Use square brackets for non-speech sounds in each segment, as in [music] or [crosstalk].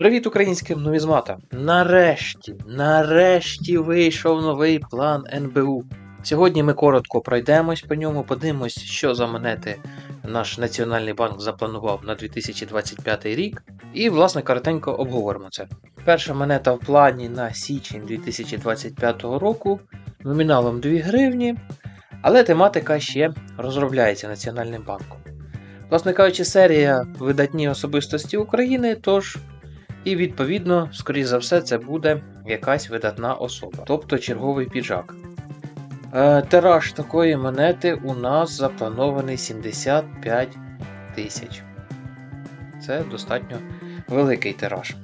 Привіт українським нумізматам! Нарешті, нарешті вийшов новий план НБУ. Сьогодні ми коротко пройдемось по ньому, подивимось, що за монети наш Національний банк запланував на 2025 рік. І, власне, коротенько обговоримо це. Перша монета в плані на січень 2025 року номіналом 2 гривні, але тематика ще розробляється Національним банком. Власне кажучи, серія видатні особистості України, тож і відповідно, скоріш за все, це буде якась видатна особа, тобто черговий піджак. Е, тираж такої монети у нас запланований 75 тисяч. Це достатньо великий тираж.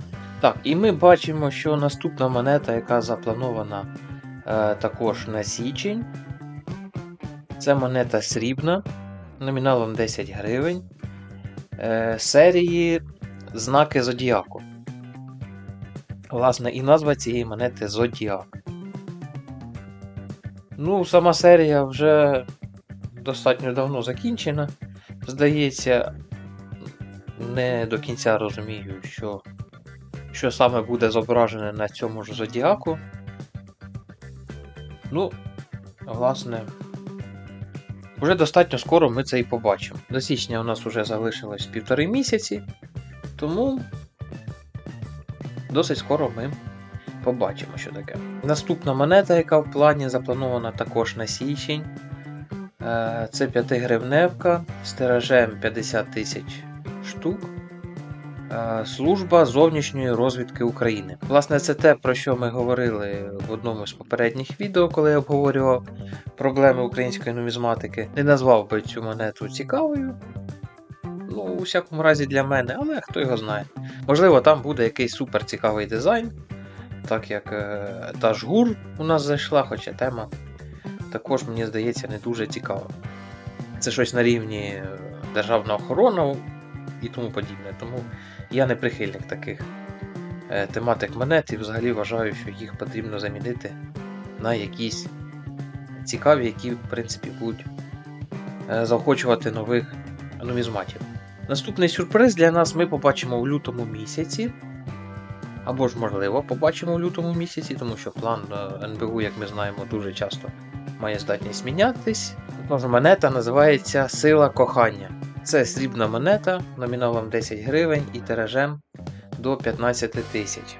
Так, і ми бачимо, що наступна монета, яка запланована е, також на січень, це монета срібна, номіналом 10 гривень. Е, серії знаки Зодіаку. Власне, і назва цієї монети Зодіак. Ну, сама серія вже достатньо давно закінчена. Здається, не до кінця розумію, що, що саме буде зображене на цьому ж Зодіаку. Ну, власне, вже достатньо скоро ми це і побачимо. До січня у нас вже залишилось півтори місяці, тому досить скоро ми побачимо, що таке. Наступна монета, яка в плані запланована також на січень. Е, Це 5-гривневка з тиражем 50 тисяч штук. Е, Служба зовнішньої розвідки України. Власне, це те, про що ми говорили в одному з попередніх відео, коли я обговорював проблеми української нумізматики. Не назвав би цю монету цікавою. Ну, у всякому разі для мене, але хто його знає. Можливо, там буде якийсь супер цікавий дизайн, так як е, та ж у нас зайшла, хоча тема також, мені здається, не дуже цікава. Це щось на рівні е, державна охорона і тому подібне. Тому я не прихильник таких е, тематик монет і взагалі вважаю, що їх потрібно замінити на якісь цікаві, які, в принципі, будуть е, заохочувати нових нумізматів. Наступний сюрприз для нас ми побачимо в лютому місяці. Або ж, можливо, побачимо в лютому місяці, тому що план е, НБУ, як ми знаємо, дуже часто має здатність мінятись. Тож монета називається Сила кохання. Це срібна монета номіналом 10 гривень і тиражем до 15 тисяч.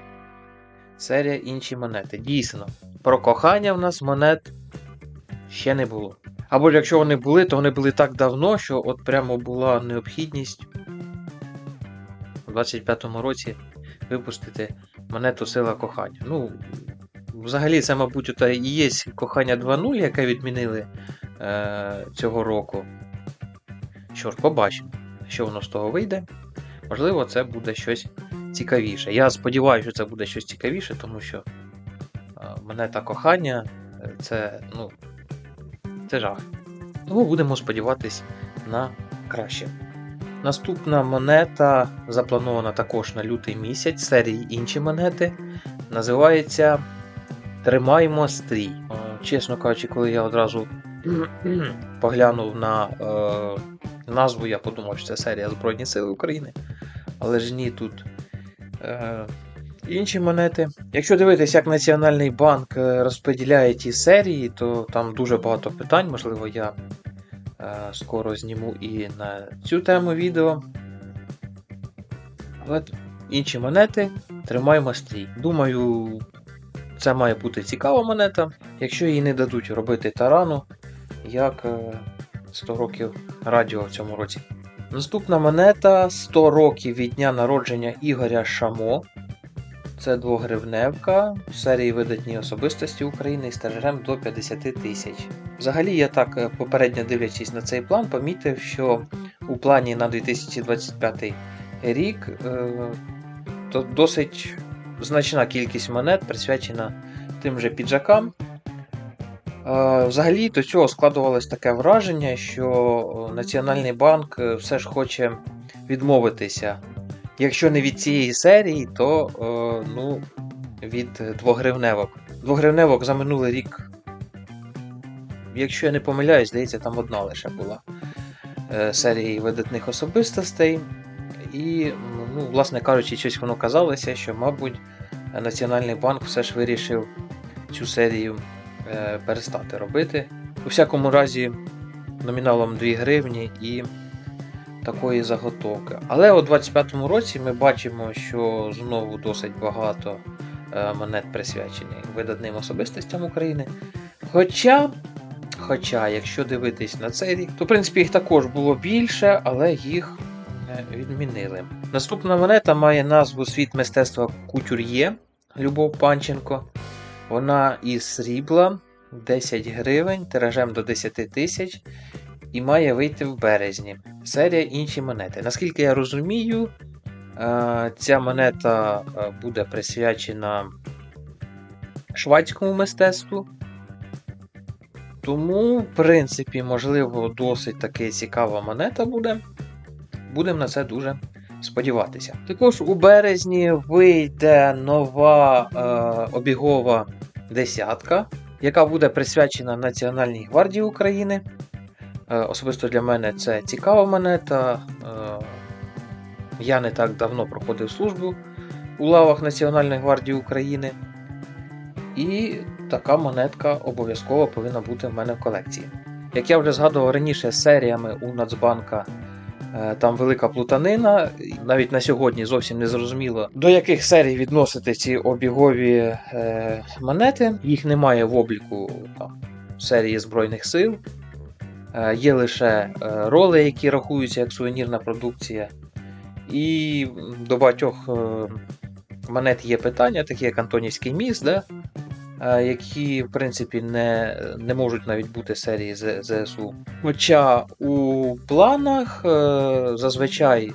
Серія інші монети. Дійсно, про кохання в нас монет ще не було. Або якщо вони були, то вони були так давно, що от прямо була необхідність у 25-му році випустити монету Сила кохання. Ну, взагалі, це, мабуть, і є кохання 2.0, яке відмінили е, цього року. Що ж, побачимо, що воно з того вийде. Можливо, це буде щось цікавіше. Я сподіваюся, що це буде щось цікавіше, тому що е, монета кохання це, ну, це жах. Тому будемо сподіватись на краще. Наступна монета запланована також на лютий місяць серії інші монети. Називається Тримаймо стрій. Е, Чесно кажучи, коли я одразу [clears throat] поглянув на е, назву, я подумав, що це серія Збройні Сили України. Але ж ні, тут е, інші монети. Якщо дивитись, як Національний банк е, розподіляє ті серії, то там дуже багато питань. Можливо, я е, скоро зніму і на цю тему відео. Але інші монети тримаємо стрій. Думаю, це має бути цікава монета. Якщо їй не дадуть робити тарану, як е, 100 років радіо в цьому році. Наступна монета 100 років від дня народження Ігоря Шамо. Це двогривневка серії видатні особистості України з тиражем до 50 тисяч. Взагалі, я так е, попередньо дивлячись на цей план, помітив, що у плані на 2025 рік е, то досить значна кількість монет присвячена тим же піджакам. Е, Взагалі до цього складувалось таке враження, що Національний банк все ж хоче відмовитися. Якщо не від цієї серії, то е, ну, від двогривневок. Двогривневок за минулий рік, якщо я не помиляюсь, здається, там одна лише була е, серії видатних особистостей. І, ну, власне кажучи, щось воно казалося, що, мабуть, Національний банк все ж вирішив цю серію е, перестати робити. У всякому разі, номіналом 2 гривні і такої заготовки. Але у 25-му році ми бачимо, що знову досить багато е, монет присвячені видатним особистостям України. Хоча, хоча, якщо дивитись на цей рік, то в принципі їх також було більше, але їх е, відмінили. Наступна монета має назву Світ мистецтва кутюр'є Любов Панченко. Вона із срібла 10 гривень, тиражем до 10 тисяч і має вийти в березні. Серія інші монети. Наскільки я розумію, е, ця монета е, буде присвячена швадському мистецтву. Тому, в принципі, можливо, досить таки цікава монета буде. Будемо на це дуже сподіватися. Також у березні вийде нова е, обігова десятка, яка буде присвячена Національній гвардії України. Е, особисто для мене це цікава монета. Е, я не так давно проходив службу у лавах Національної гвардії України. І така монетка обов'язково повинна бути в мене в колекції. Як я вже згадував раніше, серіями у Нацбанка е, там велика плутанина. Навіть на сьогодні зовсім не зрозуміло, до яких серій відносити ці обігові е, монети. Їх немає в обліку там, серії Збройних сил. Е, Є лише е, роли, які рахуються як сувенірна продукція. І до багатьох е, монет є питання, такі як Антонівський міст, да? які, в принципі, не, не можуть навіть бути серії ЗСУ. Хоча у планах зазвичай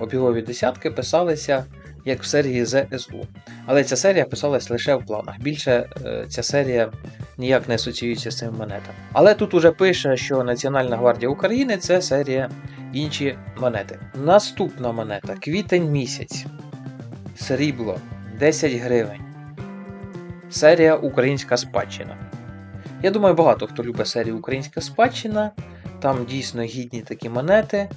обігові десятки писалися як в серії ЗСУ. Але ця серія писалась лише в планах. Більше ця серія ніяк не асоціюється з цим монетами. Але тут уже пише, що Національна гвардія України це серія інші монети. Наступна монета квітень місяць. Срібло 10 гривень. Серія Українська спадщина. Я думаю, багато хто любить серію Українська спадщина. Там дійсно гідні такі монети.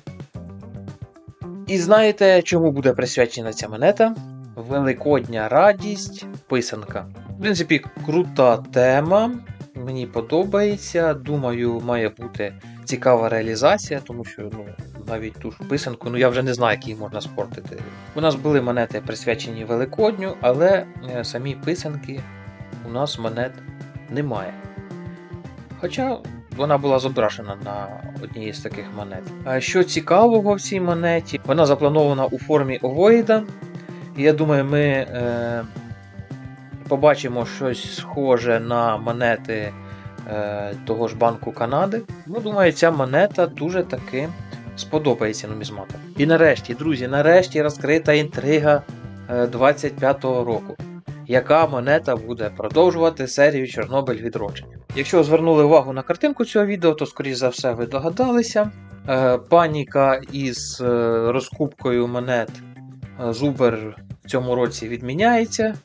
І знаєте, чому буде присвячена ця монета? Великодня радість, писанка. В принципі, крута тема. Мені подобається. Думаю, має бути цікава реалізація, тому що ну, навіть ту ж писанку, ну я вже не знаю, як її можна спортити. У нас були монети присвячені Великодню, але е, самі писанки у нас монет немає. Хоча вона була зображена на одній з таких монет. Що цікавого в цій монеті, вона запланована у формі овоїда. Я думаю, ми е, побачимо щось схоже на монети е, того ж Банку Канади. Ну, думаю, ця монета дуже таки сподобається нумізматам. І нарешті, друзі, нарешті розкрита інтрига е, 25-го року. Яка монета буде продовжувати серію Чорнобиль відродження? Якщо звернули увагу на картинку цього відео, то скоріш за все ви догадалися. Е, паніка із е, розкупкою монет е, Зубер в цьому році відміняється.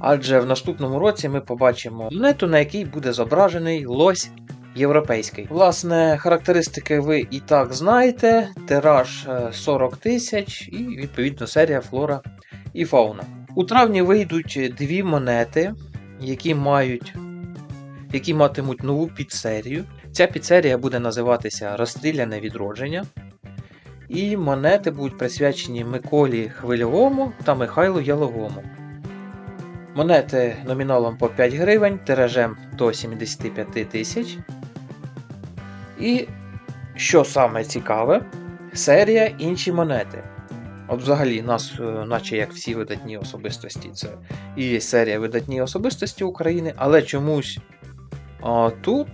Адже в наступному році ми побачимо монету, на якій буде зображений лось європейський. Власне, характеристики ви і так знаєте: тираж е, 40 тисяч і відповідно серія флора і фауна. У травні вийдуть дві монети, які мають які матимуть нову підсерію. Ця підсерія буде називатися Розстріляне відродження. І монети будуть присвячені Миколі Хвильовому та Михайлу Яловому. Монети номіналом по 5 гривень, тиражем до 75 тисяч. І що саме цікаве, серія інші монети. От взагалі, нас, е, наче як всі видатні особистості, це і серія видатні особистості України, але чомусь а, тут,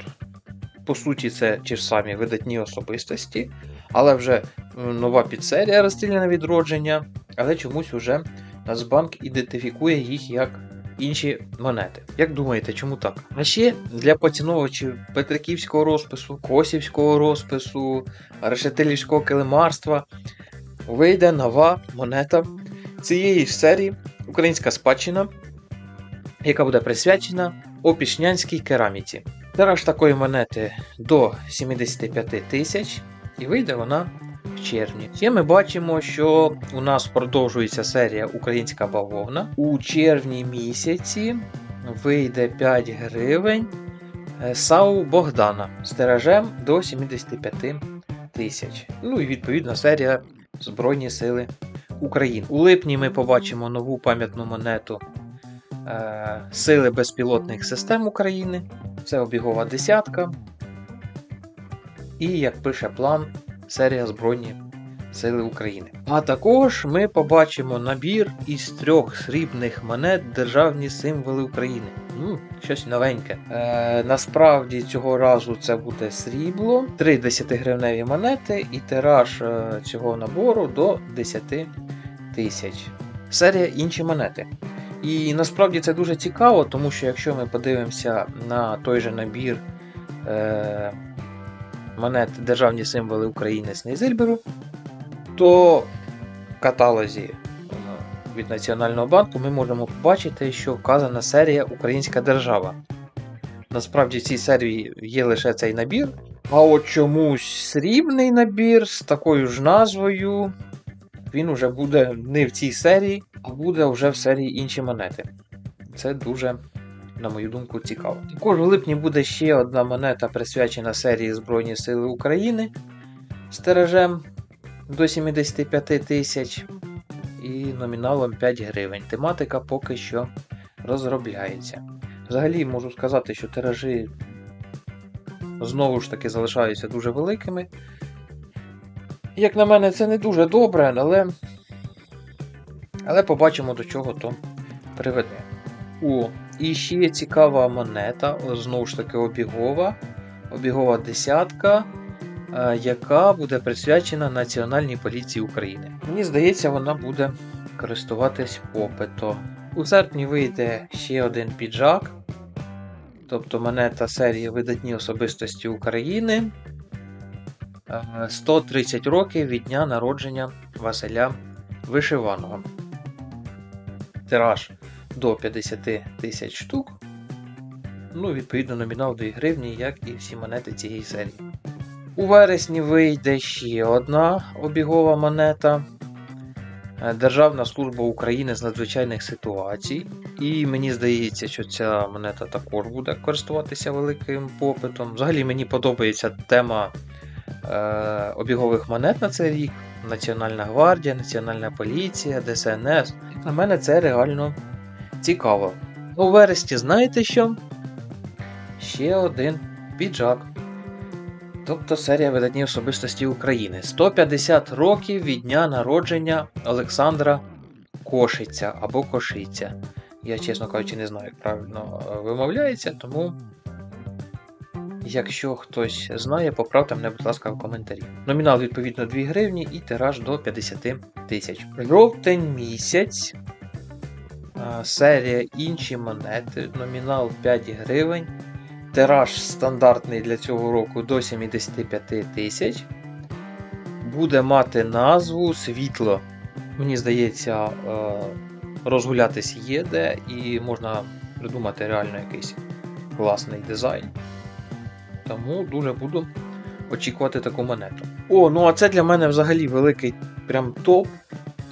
по суті, це ті ж самі видатні особистості, але вже е, нова підсерія розстріляне відродження, але чомусь уже Нацбанк ідентифікує їх як інші монети. Як думаєте, чому так? А ще для поціновувачів Петриківського розпису, Косівського розпису, Решетилівського килимарства вийде нова монета цієї ж серії Українська спадщина, яка буде присвячена опішнянській кераміці. Тираж такої монети до 75 тисяч, і вийде вона в червні. Ще ми бачимо, що у нас продовжується серія Українська бавовна. У червні місяці вийде 5 гривень е, САУ Богдана з тиражем до 75 тисяч. Ну і відповідно серія Збройні Сили України. У липні ми побачимо нову пам'ятну монету е, Сили безпілотних систем України. Це обігова десятка. І, як пише план, серія Збройні Сили України. А також ми побачимо набір із трьох срібних монет Державні символи України. Ну, щось новеньке. Е, насправді цього разу це буде срібло, 3 10-гривневі монети і тираж е, цього набору до 10 тисяч. Серія інші монети. І насправді це дуже цікаво, тому що якщо ми подивимося на той же набір е, монет Державні символи України з Нейзельберу, то в каталозі від Національного банку ми можемо побачити, що вказана серія Українська держава. Насправді в цій серії є лише цей набір. А от чомусь срібний набір з такою ж назвою. Він вже буде не в цій серії, а буде вже в серії інші монети. Це дуже, на мою думку, цікаво. Також в липні буде ще одна монета, присвячена серії Збройні Сили України з тиражем до 75 тисяч і номіналом 5 гривень. Тематика поки що розробляється. Взагалі можу сказати, що тиражі знову ж таки залишаються дуже великими. Як на мене, це не дуже добре, але але побачимо, до чого то приведе. О, і ще є цікава монета, знову ж таки, обігова. Обігова десятка, е, яка буде присвячена Національній поліції України. Мені здається, вона буде користуватись попитом. У серпні вийде ще один піджак, тобто монета серії Видатні особистості України. Е, 130 років від дня народження Василя Вишиваного. Тираж до 50 тисяч штук. Ну, відповідно, номінал 2 гривні, як і всі монети цієї серії. У вересні вийде ще одна обігова монета. Е, Державна служба України з надзвичайних ситуацій. І мені здається, що ця монета також буде користуватися великим попитом. Взагалі мені подобається тема е, обігових монет на цей рік. Національна гвардія, Національна поліція, ДСНС. На мене, це реально цікаво. У вересні, знаєте що? Ще один піджак. Тобто серія видатні особистості України. 150 років від дня народження Олександра Кошиця або Кошиця. Я, чесно кажучи, не знаю, як правильно е, вимовляється, тому. Якщо хтось знає, поправте мене, будь ласка, в коментарі. Номінал відповідно 2 гривні і тираж до 50 тисяч. Жовтень місяць. А, Серія інші монети. Номінал 5 гривень. Тираж стандартний для цього року до 75 тисяч. Буде мати назву Світло. Мені здається, е, розгулятись є де і можна придумати реально якийсь класний дизайн. Тому дуже буду очікувати таку монету. О, ну а це для мене взагалі великий прям топ.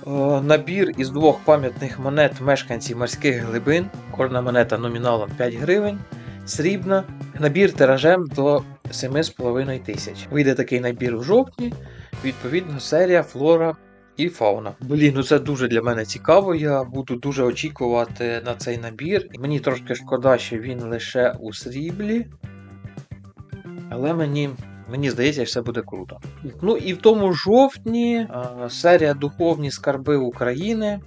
Е, набір із двох пам'ятних монет мешканців морських глибин. Кожна монета номіналом 5 гривень. Срібна. Набір тиражем до 7,5 тисяч. Вийде такий набір в жовтні. Відповідно, серія Флора і Фауна. Блін, ну це дуже для мене цікаво. Я буду дуже очікувати на цей набір. Мені трошки шкода, що він лише у сріблі. Але мені, мені здається, все буде круто. Ну і в тому жовтні серія Духовні скарби України,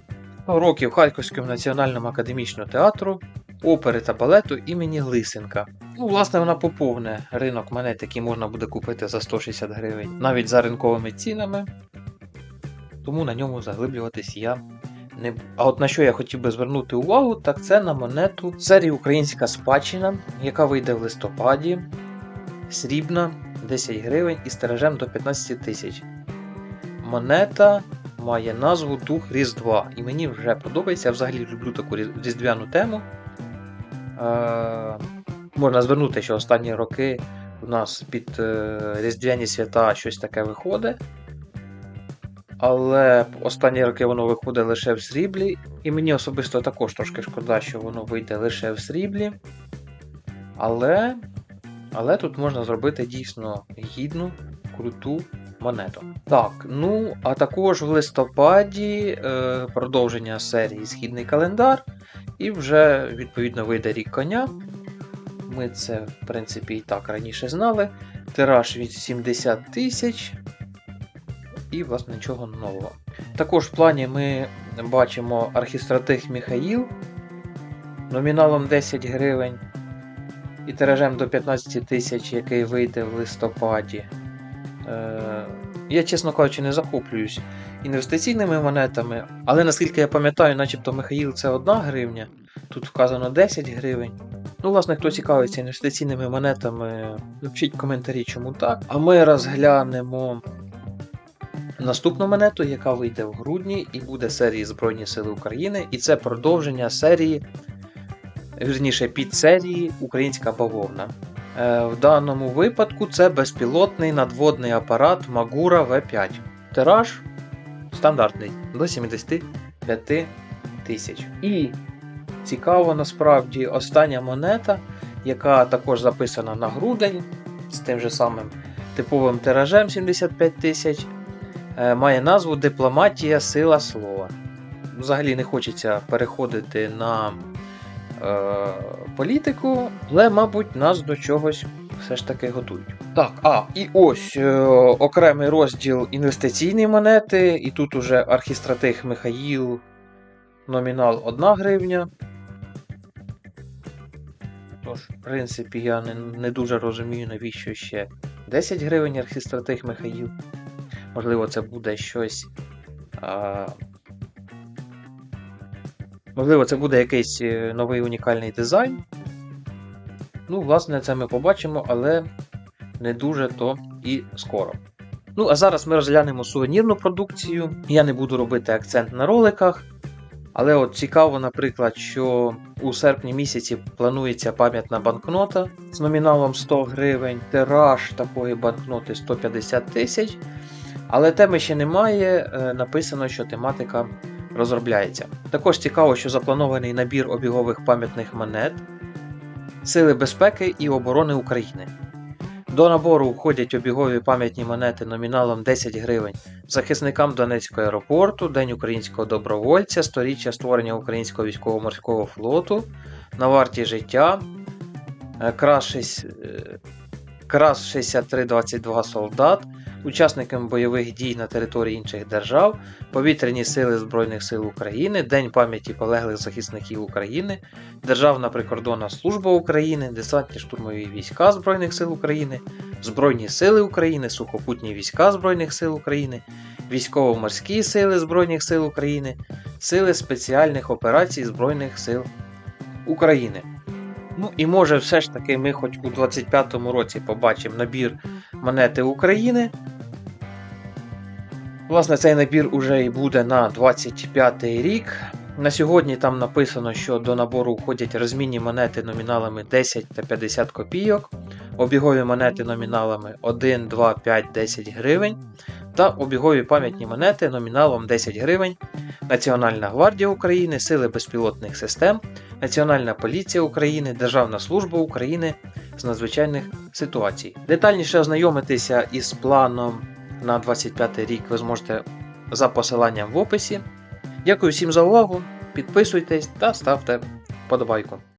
років Харківського національному академічного театру, опери та балету імені Глисенка. Ну, власне, вона поповне ринок монет, які можна буде купити за 160 гривень, навіть за ринковими цінами. Тому на ньому заглиблюватись я не буду. А от на що я хотів би звернути увагу, так це на монету серії Українська спадщина, яка вийде в листопаді срібна 10 гривень і стиражем до 15 тисяч. Монета має назву Дух Різдва. І мені вже подобається. Я взагалі люблю таку різдвяну тему. Е, можна звернути, що останні роки у нас під е, різдвяні свята щось таке виходить. але останні роки воно виходить лише в сріблі, і мені особисто також трошки шкода, що воно вийде лише в сріблі. Але, але тут можна зробити дійсно гідну, круту монету. Так, ну а також в листопаді е, продовження серії Східний календар, і вже відповідно вийде рік коня. Ми це, в принципі, і так раніше знали. Тираж від 70 тисяч. І, власне, нічого нового. Також в плані ми бачимо архістратих Міхаїл номіналом 10 гривень і тиражем до 15 тисяч, який вийде в листопаді. Е, я, чесно кажучи, не захоплююсь інвестиційними монетами, але наскільки я пам'ятаю, начебто Михаїл це 1 гривня, тут вказано 10 гривень. Ну, власне, хто цікавиться інвестиційними монетами, напишіть коментарі, чому так. А ми розглянемо наступну монету, яка вийде в грудні і буде серії Збройні Сили України. І це продовження серії, вірніше, підсерії Українська бавовна. Е, В даному випадку це безпілотний надводний апарат Магура В5. Тираж стандартний до 75 тисяч. І цікаво насправді остання монета, яка також записана на грудень з тим же самим типовим тиражем 75 тисяч, е, має назву Дипломатія Сила Слова. Взагалі не хочеться переходити на політику, але, мабуть, нас до чогось все ж таки готують. Так, а, і ось е, окремий розділ інвестиційні монети, і тут уже архістратих Михаїл, номінал 1 гривня. Тож, в принципі, я не, не дуже розумію, навіщо ще 10 гривень архістратих Михаїл. Можливо, це буде щось. Можливо, це буде якийсь е, новий унікальний дизайн. Ну, власне, це ми побачимо, але не дуже то і скоро. Ну, а зараз ми розглянемо сувенірну продукцію. Я не буду робити акцент на роликах. Але от цікаво, наприклад, що у серпні місяці планується пам'ятна банкнота з номіналом 100 гривень, тираж такої банкноти 150 тисяч. Але теми ще немає, е, написано, що тематика розробляється. Також цікаво, що запланований набір обігових пам'ятних монет Сили безпеки і оборони України. До набору входять обігові пам'ятні монети номіналом 10 гривень захисникам Донецького аеропорту, День українського добровольця, сторіччя створення українського військово-морського флоту, на варті життя, е, крас, шість- е, крас 6322 солдат, учасникам бойових дій на території інших держав, повітряні сили Збройних сил України, День пам'яті полеглих захисників України, Державна прикордонна служба України, десантні штурмові війська Збройних сил України, Збройні сили України, сухопутні війська Збройних сил України, військово-морські сили Збройних сил України, Сили спеціальних операцій Збройних сил України. Ну і може все ж таки ми хоч у 25-му році побачимо набір монети України. Власне, цей набір уже і буде на 25-й рік. На сьогодні там написано, що до набору входять розмінні монети номіналами 10 та 50 копійок, обігові монети номіналами 1, 2, 5, 10 гривень та обігові пам'ятні монети номіналом 10 гривень, Національна гвардія України, Сили безпілотних систем, Національна поліція України, Державна служба України з надзвичайних ситуацій. Детальніше ознайомитися із планом на 25 рік ви зможете за посиланням в описі. Дякую всім за увагу. Підписуйтесь та ставте вподобайку.